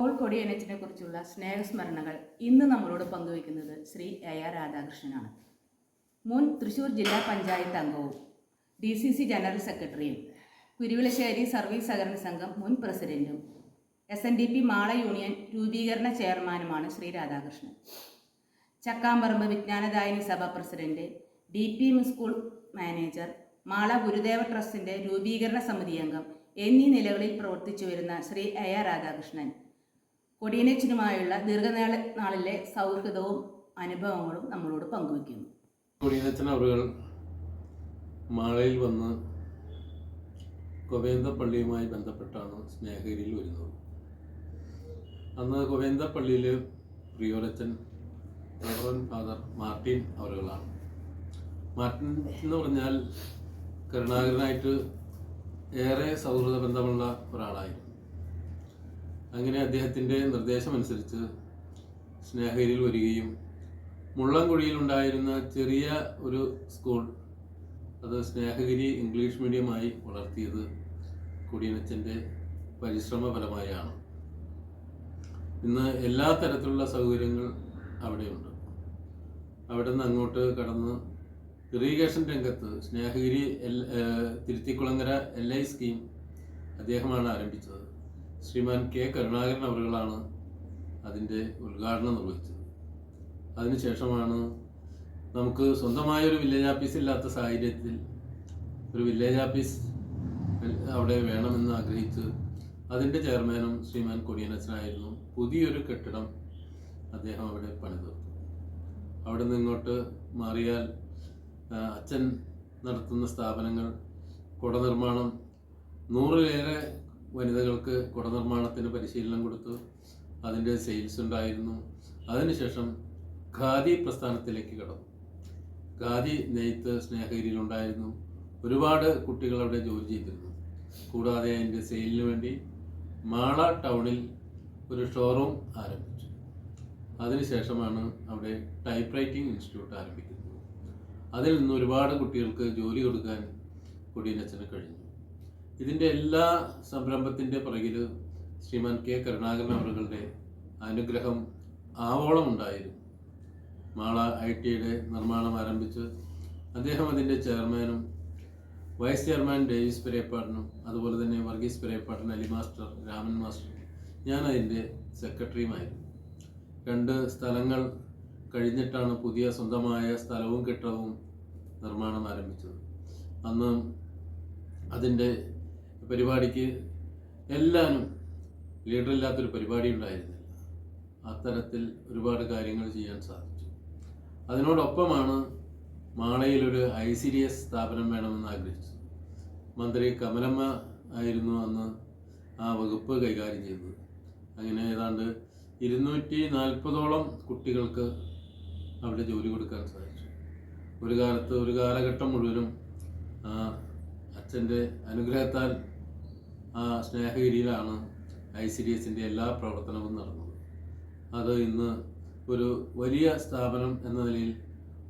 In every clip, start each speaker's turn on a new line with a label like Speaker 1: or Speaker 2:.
Speaker 1: Paul കൊടിയനച്ചിനെ കുറിച്ചുള്ള സ്നേഹസ്മരണകൾ ഇന്ന് നമ്മളോട് പങ്കുവയ്ക്കുന്നത് ശ്രീ എ ആർ രാധാകൃഷ്ണനാണ്. മുൻ തൃശൂർ ജില്ലാ പഞ്ചായത്ത് അംഗവും ഡി സി സി ജനറൽ സെക്രട്ടറിയും കുരുവിളശ്ശേരി സർവീസ് സഹകരണ സംഘം മുൻ പ്രസിഡന്റും S N D P Mala union രൂപീകരണ ചെയർമാനുമാണ് Sri Radhakrishnan. Chakkamparambu Vijnanadayini Sabha president D P M school manager Mala Gurudeva ട്രസ്റ്റിന്റെ രൂപീകരണ സമിതി അംഗം എന്നീ നിലകളിൽ പ്രവർത്തിച്ചു വരുന്ന ശ്രീ എ ആർ രാധാകൃഷ്ണൻ കൊടിയനച്ചനുമായുള്ള ദീർഘനാള നാളിലെ സൗഹൃദവും അനുഭവങ്ങളും നമ്മളോട് പങ്കുവയ്ക്കുന്നു.
Speaker 2: കൊടിയനച്ചൻ അവരുകൾ മാളയിൽ വന്ന് ഗോവേന്ദപ്പള്ളിയുമായി ബന്ധപ്പെട്ടാണ് സ്നേഹഗിരിയിൽ വരുന്നത്. അന്ന് ഗോവേന്ദപ്പള്ളിയിൽ പ്രിയോരച്ചൻ റവറൻ ഫാദർ മാർട്ടിൻ അവരുകളാണ്. മാർട്ടിൻ എന്ന് പറഞ്ഞാൽ കരുണാകരനായിട്ട് ഏറെ സൗഹൃദ ബന്ധമുള്ള ഒരാളായിരുന്നു. അങ്ങനെ അദ്ദേഹത്തിന്റെ നിർദ്ദേശമനുസരിച്ച് സ്നേഹഗിരിയിൽ വരികയും മുള്ളംകുഴിയിലുണ്ടായിരുന്ന ചെറിയ ഒരു സ്കൂൾ അത് സ്നേഹഗിരി ഇംഗ്ലീഷ് മീഡിയമായി വളർത്തിയത് കുടിയനച്ചന്റെ പരിശ്രമ ഫലമായാണ് ഇന്ന് എല്ലാ തരത്തിലുള്ള സൗകര്യങ്ങൾ അവിടെയുണ്ട്. അവിടെ നിന്ന് അങ്ങോട്ട് കടന്ന് ഇറിഗേഷൻ രംഗത്ത് Snehagiri L Thiruthikulangara L I scheme അദ്ദേഹമാണ് ആരംഭിച്ചത്. ശ്രീമാൻ കെ കരുണാകരൻ അവറുകളാണ് അതിന്റെ ഉദ്ഘാടനം നിർവഹിച്ചത്. അതിനുശേഷമാണ് നമുക്ക് സ്വന്തമായ ഒരു വില്ലേജ് ഓഫീസ് ഇല്ലാത്ത സാഹചര്യത്തിൽ ഒരു വില്ലേജ് ഓഫീസ് അവിടെ വേണമെന്ന് ആഗ്രഹിച്ച് അതിന്റെ ചെയർമാനും ശ്രീമാൻ കൊടിയനച്ചനായിരുന്നു പുതിയൊരു കെട്ടിടം അദ്ദേഹം അവിടെ പണിതീർത്തു. അവിടെ നിന്ന് ഇങ്ങോട്ട് മാറിയാൽ അച്ഛൻ നടത്തുന്ന സ്ഥാപനങ്ങൾ കുട നിർമ്മാണം നൂറിലേറെ വനിതകൾക്ക് കുടനിർമ്മാണത്തിന് പരിശീലനം കൊടുത്തു. അതിന്റെ സെയിൽസ് ഉണ്ടായിരുന്നു. അതിനുശേഷം ഖാദി പ്രസ്ഥാനത്തിലേക്ക് കടന്നു. ഖാദി നെയ്ത്ത് സ്നേഹഗിരിയിലുണ്ടായിരുന്നു. ഒരുപാട് കുട്ടികൾ അവിടെ ജോലി ചെയ്തിരുന്നു. കൂടാതെ അതിന്റെ സെയിലിന് വേണ്ടി മാള ടൗണിൽ ഒരു ഷോറൂം ആരംഭിച്ചു. അതിനുശേഷമാണ് അവിടെ ടൈപ്പ് റൈറ്റിംഗ് ഇൻസ്റ്റിറ്റ്യൂട്ട് ആരംഭിക്കുന്നത്. അതിൽ നിന്ന് ഒരുപാട് കുട്ടികൾക്ക് ജോലി കൊടുക്കാൻ കൊടിയനച്ചന് കഴിഞ്ഞു. ഇതിന്റെ എല്ലാ സംരംഭത്തിന്റെ പുറകിൽ ശ്രീമാൻ കെ കരുണാകരൻ അവരുടെ അനുഗ്രഹം ആവോളം ഉണ്ടായിരുന്നു. മാള ഐ ടിയുടെ നിർമ്മാണം ആരംഭിച്ച് അദ്ദേഹം അതിന്റെ ചെയർമാനും വൈസ് ചെയർമാൻ ഡേവിസ് പെരേപ്പാടിനും അതുപോലെ തന്നെ വർഗീസ് പെരേപ്പാടൻ അലി മാസ്റ്റർ രാമൻ മാസ്റ്റർ ഞാൻ അതിന്റെ സെക്രട്ടറിയുമായിരുന്നു. രണ്ട് സ്ഥലങ്ങൾ കഴിഞ്ഞിട്ടാണ് പുതിയ സ്വന്തമായ സ്ഥലവും കെട്ടിടവും നിർമ്മാണം ആരംഭിച്ചത്. അന്ന് അതിന്റെ പരിപാടിക്ക് എല്ലാവരും ലീഡറില്ലാത്തൊരു പരിപാടി ഉണ്ടായിരുന്നില്ല. അത്തരത്തിൽ ഒരുപാട് കാര്യങ്ങൾ ചെയ്യാൻ സാധിച്ചു. അതിനോടൊപ്പമാണ് മാളയിലൊരു ഐ സി ഡി എസ് സ്ഥാപനം വേണമെന്ന് ആഗ്രഹിച്ചു മന്ത്രി കമലമ്മ ആയിരുന്നു അന്ന് ആ വകുപ്പ് കൈകാര്യം ചെയ്തത്. അങ്ങനെ ഏതാണ്ട് ഇരുന്നൂറ്റി നാൽപ്പതോളം കുട്ടികൾക്ക് അവിടെ ജോലി കൊടുക്കാൻ സാധിച്ചു. ഒരു കാലത്ത് ഒരു കാലഘട്ടം മുഴുവനും അച്ഛന്റെ അനുഗ്രഹത്താൽ സ്നേഹഗിരിയിലാണ് ഐ സി ഡി എസിന്റെ എല്ലാ പ്രവർത്തനവും നടന്നത്. അത് ഇന്ന് ഒരു വലിയ സ്ഥാപനം എന്ന നിലയിൽ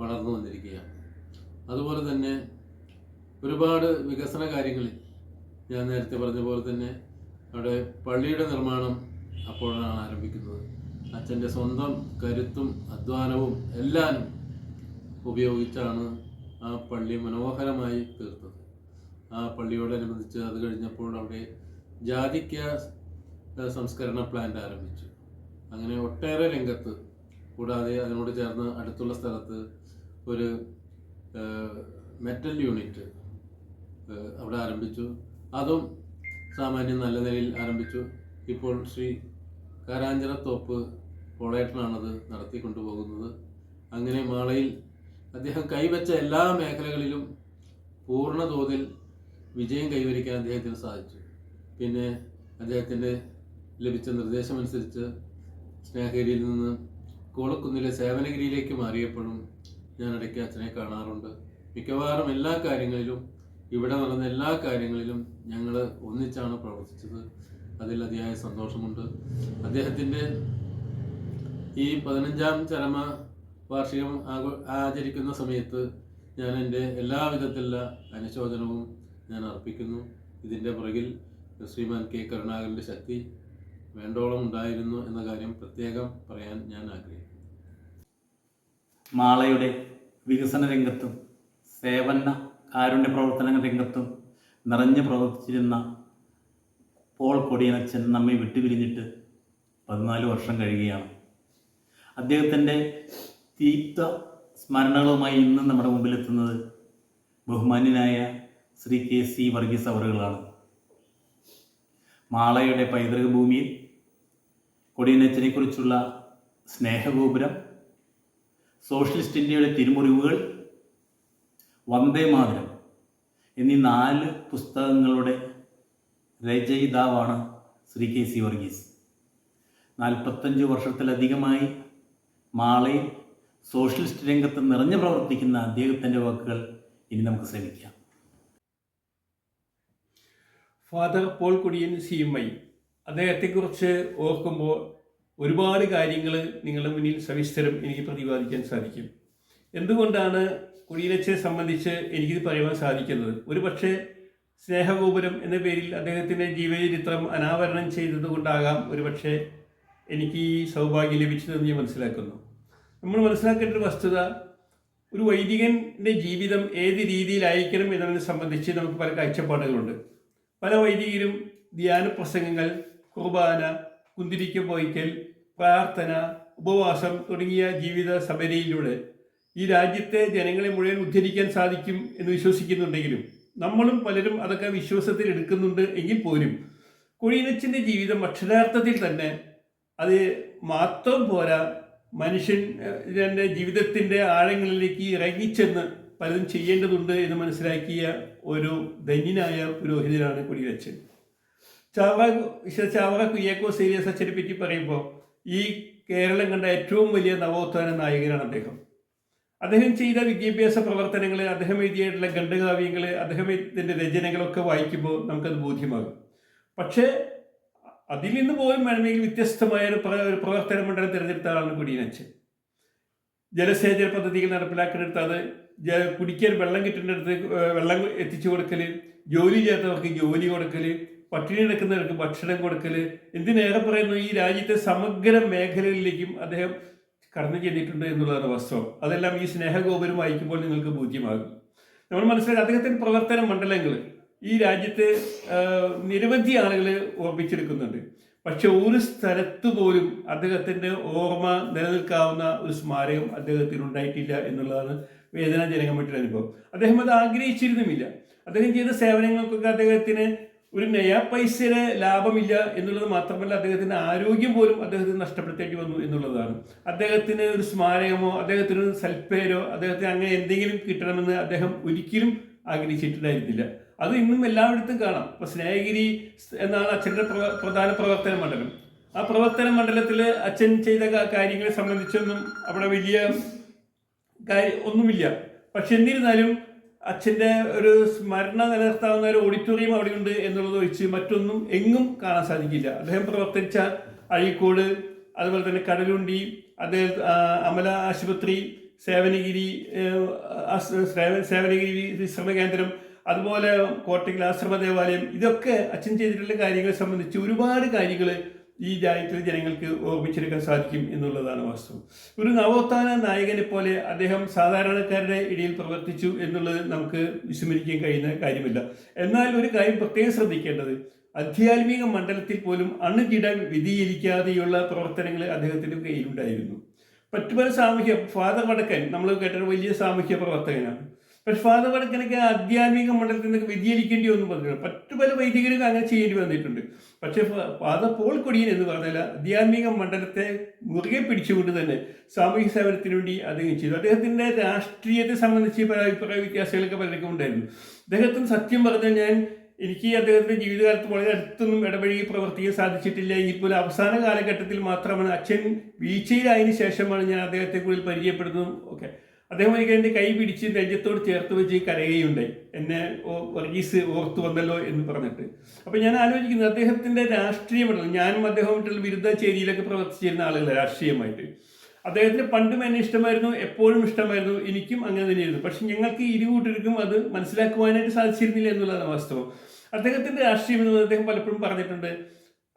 Speaker 2: വളർന്നു വന്നിരിക്കുകയാണ്. അതുപോലെ തന്നെ ഒരുപാട് വികസന കാര്യങ്ങളിൽ ഞാൻ നേരത്തെ പറഞ്ഞ പോലെ തന്നെ അവിടെ പള്ളിയുടെ നിർമ്മാണം അപ്പോഴാണ് ആരംഭിക്കുന്നത്. അച്ഛന്റെ സ്വന്തം കരുത്തും അധ്വാനവും എല്ലാം ഉപയോഗിച്ചാണ് ആ പള്ളി മനോഹരമായി തീർത്തത്. ആ പള്ളിയോടനുബന്ധിച്ച് അത് കഴിഞ്ഞപ്പോൾ അവിടെ ജാതിക്ക സംസ്കരണ പ്ലാന്റ് ആരംഭിച്ചു. അങ്ങനെ ഒട്ടേറെ രംഗത്ത് കൂടാതെ അതിനോട് ചേർന്ന് അടുത്തുള്ള സ്ഥലത്ത് ഒരു മെറ്റൽ യൂണിറ്റ് അവിടെ ആരംഭിച്ചു. അതും സാമാന്യം നല്ല നിലയിൽ ആരംഭിച്ചു. ഇപ്പോൾ ശ്രീ കാരാഞ്ചിറ തോപ്പ് പോളേട്ടനാണത് നടത്തിക്കൊണ്ടുപോകുന്നത്. അങ്ങനെ മാളയിൽ അദ്ദേഹം കൈവച്ച എല്ലാ മേഖലകളിലും പൂർണ തോതിൽ വിജയം കൈവരിക്കാൻ അദ്ദേഹത്തിന് സാധിച്ചു. പിന്നെ അദ്ദേഹത്തിന്റെ ലഭിച്ച നിർദ്ദേശമനുസരിച്ച് സ്നേഹഗിരിയിൽ നിന്ന് കോളക്കുന്നിലെ സേവനഗിരിയിലേക്ക് മാറിയപ്പോഴും ഞാൻ ഇടയ്ക്ക് അച്ഛനെ കാണാറുണ്ട്. മിക്കവാറും എല്ലാ കാര്യങ്ങളിലും ഇവിടെ നടന്ന എല്ലാ കാര്യങ്ങളിലും ഞങ്ങൾ ഒന്നിച്ചാണ് പ്രവർത്തിച്ചത്. അതിൽ അതിയായ സന്തോഷമുണ്ട്. അദ്ദേഹത്തിന്റെ ഈ പതിനഞ്ചാം ചരമ വാർഷികം ആചരിക്കുന്ന സമയത്ത് ഞാൻ എന്റെ എല്ലാ വിധത്തിലുള്ള അനുശോചനവും ഞാൻ അർപ്പിക്കുന്നു. ഇതിന്റെ പുറകിൽ ശ്രീമാൻ കെ. കരുണാകരന്റെ ശക്തി വേണ്ടോളം ഉണ്ടായിരുന്നു എന്ന കാര്യം പ്രത്യേകം പറയാൻ ഞാൻ ആഗ്രഹിക്കുന്നു.
Speaker 3: മാളയുടെ വികസന രംഗത്തും സേവന കാരുണ്യ പ്രവർത്തന രംഗത്തും നിറഞ്ഞു പ്രവർത്തിച്ചിരുന്ന പോൾ കൊടിയനച്ഛൻ നമ്മെ വിട്ടുപിരിഞ്ഞിട്ട് പതിനാല് വർഷം കഴിയുകയാണ്. അദ്ദേഹത്തിന്റെ തീപ്ത സ്മരണകളുമായി ഇന്ന് നമ്മുടെ മുമ്പിലെത്തുന്നത് ബഹുമാന്യനായ ശ്രീ കെ സി വർഗീസ് അവറുകളാണ്. മാളയുടെ പൈതൃക ഭൂമിയിൽ കൊടിയനച്ചനെക്കുറിച്ചുള്ള സ്നേഹഗോപുരം സോഷ്യലിസ്റ്റ് ഇന്ത്യയുടെ തിരുമുറിവുകൾ വന്ദേ മാതരം എന്നീ നാല് പുസ്തകങ്ങളുടെ രചയിതാവാണ് ശ്രീ കെ സി വർഗീസ്. നാൽപ്പത്തഞ്ച് വർഷത്തിലധികമായി മാളയിൽ സോഷ്യലിസ്റ്റ് രംഗത്ത് നിറഞ്ഞു പ്രവർത്തിക്കുന്ന അദ്ദേഹത്തിന്റെ വാക്കുകൾ ഇനി നമുക്ക് ശ്രമിക്കാം.
Speaker 4: Father Paul Kudiyan C M I. അദ്ദേഹത്തെക്കുറിച്ച് ഓർക്കുമ്പോൾ ഒരുപാട് കാര്യങ്ങൾ നിങ്ങളുടെ മുന്നിൽ സവിസ്തരം എനിക്ക് പ്രതിപാദിക്കാൻ സാധിക്കും. എന്തുകൊണ്ടാണ് കുടിയനച്ചനെ സംബന്ധിച്ച് എനിക്കിത് പറയുവാൻ സാധിക്കുന്നത്? ഒരു പക്ഷേ സ്നേഹഗോപുരം എന്ന പേരിൽ അദ്ദേഹത്തിന്റെ ജീവചരിത്രം അനാവരണം ചെയ്തതുകൊണ്ടാകാം ഒരു പക്ഷേ എനിക്ക് ഈ സൗഭാഗ്യം ലഭിച്ചതെന്ന് ഞാൻ മനസ്സിലാക്കുന്നു. നമ്മൾ മനസ്സിലാക്കേണ്ട ഒരു വസ്തുത ഒരു വൈദികന്റെ ജീവിതം ഏത് രീതിയിലായിരിക്കണം എന്നതിനെ സംബന്ധിച്ച് നമുക്ക് പല കാഴ്ചപ്പാടുകളുണ്ട്. പല വൈദികരും ധ്യാന പ്രസംഗങ്ങൾ കുർബാന കുന്തിരിക്ക പോയിക്കൽ പ്രാർത്ഥന ഉപവാസം തുടങ്ങിയ ജീവിത സബരിയിലൂടെ ഈ രാജ്യത്തെ ജനങ്ങളെ മുഴുവൻ ഉദ്ധരിക്കാൻ സാധിക്കും എന്ന് വിശ്വസിക്കുന്നുണ്ടെങ്കിലും നമ്മളും പലരും അതൊക്കെ വിശ്വാസത്തിൽ എടുക്കുന്നുണ്ട് എങ്കിൽ പോലും കുഴിനച്ചിന്റെ ജീവിതം അക്ഷരാർത്ഥത്തിൽ തന്നെ അത് മാത്രം പോരാ മനുഷ്യൻ ജീവിതത്തിന്റെ ആഴങ്ങളിലേക്ക് ഇറങ്ങിച്ചെന്ന് പലതും ചെയ്യേണ്ടതുണ്ട് എന്ന് മനസ്സിലാക്കിയ ഒരു ധന്യനായ പുരോഹിതനാണ് കുടിവെച്ചൻ. ചാവറ വിശുദ്ധ ചാവറ കുയ്യാക്കോ സീരിയസ് അച്ഛനെ പറ്റി പറയുമ്പോൾ ഈ കേരളം കണ്ട ഏറ്റവും വലിയ നവോത്ഥാന നായകനാണ് അദ്ദേഹം. അദ്ദേഹം ചെയ്ത വിദ്യാഭ്യാസ പ്രവർത്തനങ്ങൾ അദ്ദേഹം എഴുതിയിട്ടുള്ള ഖണ്ഡകാവ്യങ്ങൾ അദ്ദേഹത്തിന്റെ രചനകളൊക്കെ വായിക്കുമ്പോൾ നമുക്കത് ബോധ്യമാകും. പക്ഷേ അതിൽ നിന്ന് പോലും വേണമെങ്കിൽ വ്യത്യസ്തമായ ഒരു ഒരു പ്രവർത്തന മണ്ഡലം തിരഞ്ഞെടുത്ത ആളാണ് കുടിയനച്ചൻ ജലസേചന പദ്ധതികൾ നടപ്പിലാക്കിയെടുത്ത് അത് കുടിക്കാൻ വെള്ളം കിട്ടേണ്ടടുത്ത് വെള്ളം എത്തിച്ചു കൊടുക്കൽ ജോലി ചെയ്യാത്തവർക്ക് ജോലി കൊടുക്കൽ പട്ടിണി കിടക്കുന്നവർക്ക് ഭക്ഷണം കൊടുക്കൽ എന്തിനേറെ പറയുന്നു ഈ രാജ്യത്തെ സമഗ്ര മേഖലകളിലേക്കും അദ്ദേഹം കടന്നു ചെന്നിട്ടുണ്ട് എന്നുള്ളതാണ് വാസ്തവം. അതെല്ലാം ഈ സ്നേഹഗോപുരം വായിക്കുമ്പോൾ നിങ്ങൾക്ക് ബോധ്യമാകും. നമ്മൾ മനസ്സിലാക്കുക അദ്ദേഹത്തിന്റെ പ്രവർത്തന മണ്ഡലങ്ങൾ ഈ രാജ്യത്തെ നിരവധി ആളുകൾ ഓർമ്മിച്ചെടുക്കുന്നുണ്ട്. പക്ഷെ ഒരു സ്ഥലത്ത് പോലും അദ്ദേഹത്തിന്റെ ഓർമ്മ നിലനിൽക്കാവുന്ന ഒരു സ്മാരകം അദ്ദേഹത്തിന് ഉണ്ടായിട്ടില്ല എന്നുള്ളതാണ് വേദനാജനകമായിട്ടുള്ള അനുഭവം. അദ്ദേഹം അത് ആഗ്രഹിച്ചിരുന്നുമില്ല. അദ്ദേഹം ചെയ്ത സേവനങ്ങൾക്കൊക്കെ അദ്ദേഹത്തിന് ഒരു നയാ പൈസയുടെ ലാഭമില്ല എന്നുള്ളത് മാത്രമല്ല അദ്ദേഹത്തിന്റെ ആരോഗ്യം പോലും അദ്ദേഹത്തിന് നഷ്ടപ്പെടുത്തേണ്ടി വന്നു എന്നുള്ളതാണ്. അദ്ദേഹത്തിന് ഒരു സ്മാരകമോ അദ്ദേഹത്തിന് സൽപ്പേരോ അദ്ദേഹത്തിന് അങ്ങനെ എന്തെങ്കിലും കിട്ടണമെന്ന് അദ്ദേഹം ഒരിക്കലും ആഗ്രഹിച്ചിട്ടുണ്ടായിരുന്നില്ല. അത് ഇന്നും എല്ലായിടത്തും കാണാം. ഇപ്പൊ സ്നേഹഗിരി എന്നാണ് അച്ഛന്റെ പ്രധാന പ്രവർത്തന മണ്ഡലം. ആ പ്രവർത്തന മണ്ഡലത്തിൽ അച്ഛൻ ചെയ്ത കാര്യങ്ങളെ സംബന്ധിച്ചൊന്നും അവിടെ വലിയ ഒന്നുമില്ല. പക്ഷെ എന്നിരുന്നാലും അച്ഛന്റെ ഒരു സ്മരണ നിലനിർത്താവുന്ന ഒരു ഓഡിറ്റോറിയം അവിടെയുണ്ട് എന്നുള്ളത് ഒഴിച്ച് മറ്റൊന്നും എങ്ങും കാണാൻ സാധിക്കില്ല. അദ്ദേഹം പ്രവർത്തിച്ച അഴീക്കോട് അതുപോലെ തന്നെ കടലുണ്ടി അദ്ദേഹം അമല ആശുപത്രി സേവനഗിരി സേവനഗിരി വിശ്രമ കേന്ദ്രം അതുപോലെ കോട്ടയ്ക്കൽ ആശ്രമ ദേവാലയം ഇതൊക്കെ അച്ഛൻ ചെയ്തിട്ടുള്ള കാര്യങ്ങളെ സംബന്ധിച്ച് ഒരുപാട് കാര്യങ്ങൾ ഈ രാജ്യത്തിലെ ജനങ്ങൾക്ക് ഓർമ്മിച്ചെടുക്കാൻ സാധിക്കും എന്നുള്ളതാണ് വാസ്തവം. ഒരു നവോത്ഥാന നായകനെ പോലെ അദ്ദേഹം സാധാരണക്കാരുടെ ഇടയിൽ പ്രവർത്തിച്ചു എന്നുള്ളത് നമുക്ക് വിസ്മരിക്കാൻ കഴിയുന്ന കാര്യമില്ല. എന്നാൽ ഒരു കാര്യം പ്രത്യേകം ശ്രദ്ധിക്കേണ്ടത് അധ്യാത്മിക മണ്ഡലത്തിൽ പോലും അണുകിട വിധീകരിക്കാതെയുള്ള പ്രവർത്തനങ്ങൾ അദ്ദേഹത്തിന്റെ കയ്യിലുണ്ടായിരുന്നു. മറ്റു പല സാമൂഹ്യ ഫാദർ വടക്കൻ നമ്മൾ കേട്ട വലിയ സാമൂഹ്യ പ്രവർത്തകനാണ്. പക്ഷെ ഫാദർ വടക്കനൊക്കെ ആധ്യാത്മിക മണ്ഡലത്തിൽ നിന്നൊക്കെ വ്യതിചലിക്കേണ്ടി വന്നു പറഞ്ഞിട്ടുണ്ട്. മറ്റു പല വൈദികരും അങ്ങനെ ചെയ്യേണ്ടി വന്നിട്ടുണ്ട്. പക്ഷേ ഫാദർ പോൾ കൊടിയൻ എന്ന് പറഞ്ഞാൽ ആധ്യാത്മിക മണ്ഡലത്തെ മുറുകെ പിടിച്ചുകൊണ്ട് തന്നെ സാമൂഹ്യ സേവനത്തിന് വേണ്ടി അദ്ദേഹം ചെയ്തു. അദ്ദേഹത്തിന്റെ രാഷ്ട്രീയത്തെ സംബന്ധിച്ച് പല അഭിപ്രായ വ്യത്യാസങ്ങളൊക്കെ പലർക്കും ഉണ്ടായിരുന്നു. അദ്ദേഹത്തിന് സത്യം പറഞ്ഞാൽ ഞാൻ എനിക്ക് അദ്ദേഹത്തിന്റെ ജീവിതകാലത്ത് വളരെ അടുത്തൊന്നും ഇടപഴകി പ്രവർത്തിക്കാൻ സാധിച്ചിട്ടില്ല. ഇപ്പോൾ അവസാന കാലഘട്ടത്തിൽ മാത്രമാണ് അച്ഛൻ വീഴ്ചയിലായതിനു ശേഷമാണ് ഞാൻ അദ്ദേഹത്തെ കൂടുതൽ പരിചയപ്പെടുന്നതും ഒക്കെ. അദ്ദേഹം എനിക്ക് എന്റെ കൈ പിടിച്ച് നെഞ്ചത്തോട് ചേർത്ത് വെച്ച് കരയുകയുണ്ടായി. എന്നെ വർഗീസ് ഓർത്തു വന്നല്ലോ എന്ന് പറഞ്ഞിട്ട്. അപ്പോൾ ഞാൻ ആലോചിക്കുന്നത് അദ്ദേഹത്തിന്റെ രാഷ്ട്രീയമുണ്ടല്ലോ ഞാനും അദ്ദേഹമായിട്ടുള്ള വിരുദ്ധ ചേരിയിലൊക്കെ പ്രവർത്തിച്ചിരുന്ന ആളുകൾ രാഷ്ട്രീയമായിട്ട്. അദ്ദേഹത്തിന് പണ്ടും എന്നെ ഇഷ്ടമായിരുന്നു എപ്പോഴും ഇഷ്ടമായിരുന്നു എനിക്കും അങ്ങനെ തന്നെയായിരുന്നു. പക്ഷെ ഞങ്ങൾക്ക് ഇരു കൂട്ടർക്കും അത് മനസ്സിലാക്കുവാനായിട്ട് സാധിച്ചിരുന്നില്ല എന്നുള്ളതാണ് വാസ്തവം. അദ്ദേഹത്തിന്റെ രാഷ്ട്രീയം എന്ന് അദ്ദേഹം പലപ്പോഴും പറഞ്ഞിട്ടുണ്ട്.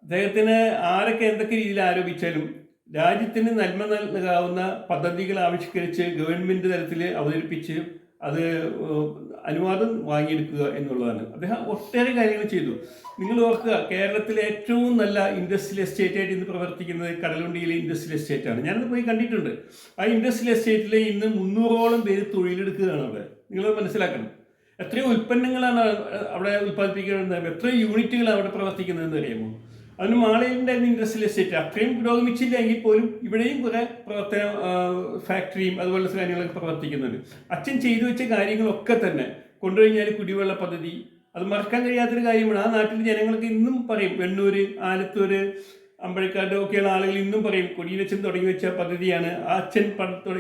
Speaker 4: അദ്ദേഹത്തിന് ആരൊക്കെ എന്തൊക്കെ രീതിയിൽ ആരോപിച്ചാലും രാജ്യത്തിന് നന്മ നൽകാവുന്ന പദ്ധതികൾ ആവിഷ്കരിച്ച് ഗവൺമെന്റ് തലത്തിൽ അവതരിപ്പിച്ച് അത് അനുവാദം വാങ്ങിയെടുക്കുക എന്നുള്ളതാണ്. അദ്ദേഹം ഒട്ടേറെ കാര്യങ്ങൾ ചെയ്തു. നിങ്ങൾ ഓർക്കുക കേരളത്തിലെ ഏറ്റവും നല്ല ഇൻഡസ്ട്രിയൽ എസ്റ്റേറ്റ് ആയിട്ട് ഇന്ന് പ്രവർത്തിക്കുന്നത് കടലുണ്ടിയിലെ ഇൻഡസ്ട്രിയൽ എസ്റ്റേറ്റ് ആണ് ഞാനത് പോയി കണ്ടിട്ടുണ്ട്. ആ ഇൻഡസ്ട്രിയൽ എസ്റ്റേറ്റിൽ ഇന്ന് മുന്നൂറോളം പേര് തൊഴിലെടുക്കുകയാണ് അവിടെ. നിങ്ങൾ മനസ്സിലാക്കണം. എത്രയോ ഉൽപ്പന്നങ്ങളാണ് അവിടെ ഉൽപ്പാദിപ്പിക്കുന്നത് എത്രയോ യൂണിറ്റുകളാണ് അവിടെ പ്രവർത്തിക്കുന്നതെന്ന് അറിയാമോ? അതിന് മാളയിലുണ്ടായിരുന്ന ഇൻഡസ്ട്രിയൽ എസ്റ്റേറ്റ്. അത്രയും പുരോഗമിച്ചില്ല എങ്കിൽ പോലും ഇവിടെയും കുറേ പ്രവർത്തന ഫാക്ടറിയും അതുപോലത്തെ കാര്യങ്ങളൊക്കെ പ്രവർത്തിക്കുന്നുണ്ട്. അച്ഛൻ ചെയ്തു വെച്ച കാര്യങ്ങളൊക്കെ തന്നെ കൊണ്ടുകഴിഞ്ഞാൽ കുടിവെള്ള പദ്ധതി അത് മറക്കാൻ കഴിയാത്തൊരു കാര്യമാണ്. ആ നാട്ടിലെ ജനങ്ങൾക്ക് ഇന്നും പറയും വെണ്ണൂര് ആലത്തൂര് അമ്പഴക്കാട് ഒക്കെയുള്ള ആളുകൾ ഇന്നും പറയും കൊടിയനച്ഛൻ തുടങ്ങി വെച്ച പദ്ധതിയാണ്. ആ അച്ഛൻ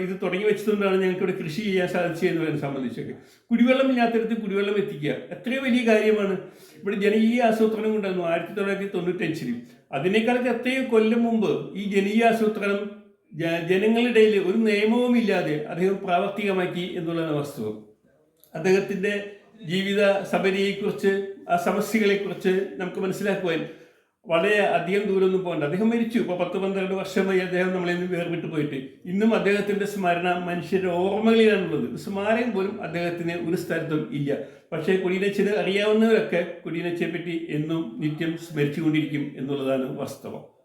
Speaker 4: ഇത് തുടങ്ങി വെച്ചതുകൊണ്ടാണ് ഞങ്ങൾക്ക് ഇവിടെ കൃഷി ചെയ്യാൻ സാധിച്ചതെന്ന് പറയുന്നത് സംബന്ധിച്ചൊക്കെ. കുടിവെള്ളം ഇല്ലാത്തടത്ത് കുടിവെള്ളം എത്തിക്കുക എത്രയോ വലിയ കാര്യമാണ്. ഇവിടെ ജനകീയ ആസൂത്രണം കൊണ്ടുവന്നു ആയിരത്തി തൊള്ളായിരത്തി തൊണ്ണൂറ്റഞ്ചിൽ അതിനേക്കാളൊക്കെ എത്രയോ കൊല്ലം മുമ്പ് ഈ ജനകീയ ആസൂത്രണം ജനങ്ങളുടെ ഒരു നിയമവുമില്ലാതെ അദ്ദേഹം പ്രാവർത്തികമാക്കി എന്നുള്ളതാണ് വസ്തുത അദ്ദേഹത്തിന്റെ ജീവിത സബരിയെക്കുറിച്ച് ആ സമസ്യകളെക്കുറിച്ച് നമുക്ക് മനസ്സിലാക്കുവാൻ വളരെ അധികം ദൂരമൊന്നും പോകണ്ട. അദ്ദേഹം മരിച്ചു. ഇപ്പോൾ പത്ത് പന്ത്രണ്ട് വർഷമായി അദ്ദേഹം നമ്മളിൽ നിന്ന് വേർവിട്ട് പോയിട്ട്. ഇന്നും അദ്ദേഹത്തിന്റെ സ്മരണ മനുഷ്യരുടെ ഓർമ്മകളിലാണുള്ളത്. സ്മാരകം പോലും അദ്ദേഹത്തിന് ഒരു സ്ഥലത്തും ഇല്ല. പക്ഷേ കുടിയനച്ചന് അറിയാവുന്നവരൊക്കെ കുടിയനച്ചയെ പറ്റി എന്നും നിത്യം സ്മരിച്ചുകൊണ്ടിരിക്കും എന്നുള്ളതാണ് വാസ്തവം.